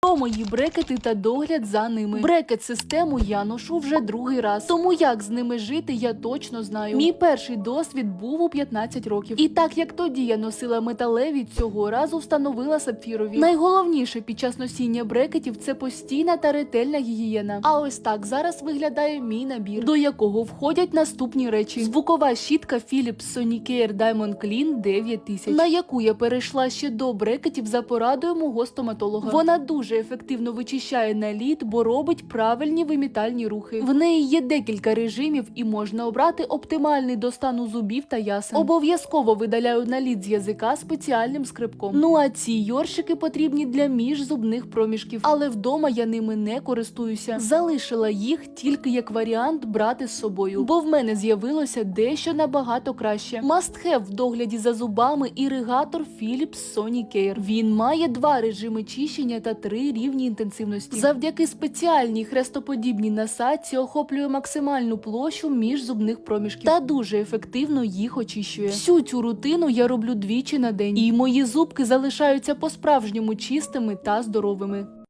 Про мої брекети та догляд за ними. Брекет систему я ношу вже другий раз. Тому як з ними жити, я точно знаю. Мій перший досвід був у 15 років. І так як тоді я носила металеві, цього разу встановила сапфірові. Найголовніше під час носіння брекетів це постійна та ретельна гігієна. А ось так зараз виглядає мій набір, до якого входять наступні речі: звукова щітка Philips Sonicare Diamond Clean 9000, на яку я перейшла ще до брекетів за порадою мого стоматолога. Вона дуже ефективно вичищає наліт, бо робить правильні вимітальні рухи. В неї є декілька режимів, і можна обрати оптимальний до стану зубів та ясен. Обов'язково видаляю наліт з язика спеціальним скрипком. Ну а ці йоршики потрібні для міжзубних проміжків, але вдома я ними не користуюся. Залишила їх тільки як варіант брати з собою, бо в мене з'явилося дещо набагато краще. Must have в догляді за зубами іригатор Philips Sonicare. Він має два режими чищення та три рівні інтенсивності. Завдяки спеціальній хрестоподібній насадці охоплює максимальну площу між зубних проміжків та дуже ефективно їх очищує. Всю цю рутину я роблю двічі на день, і мої зубки залишаються по-справжньому чистими та здоровими.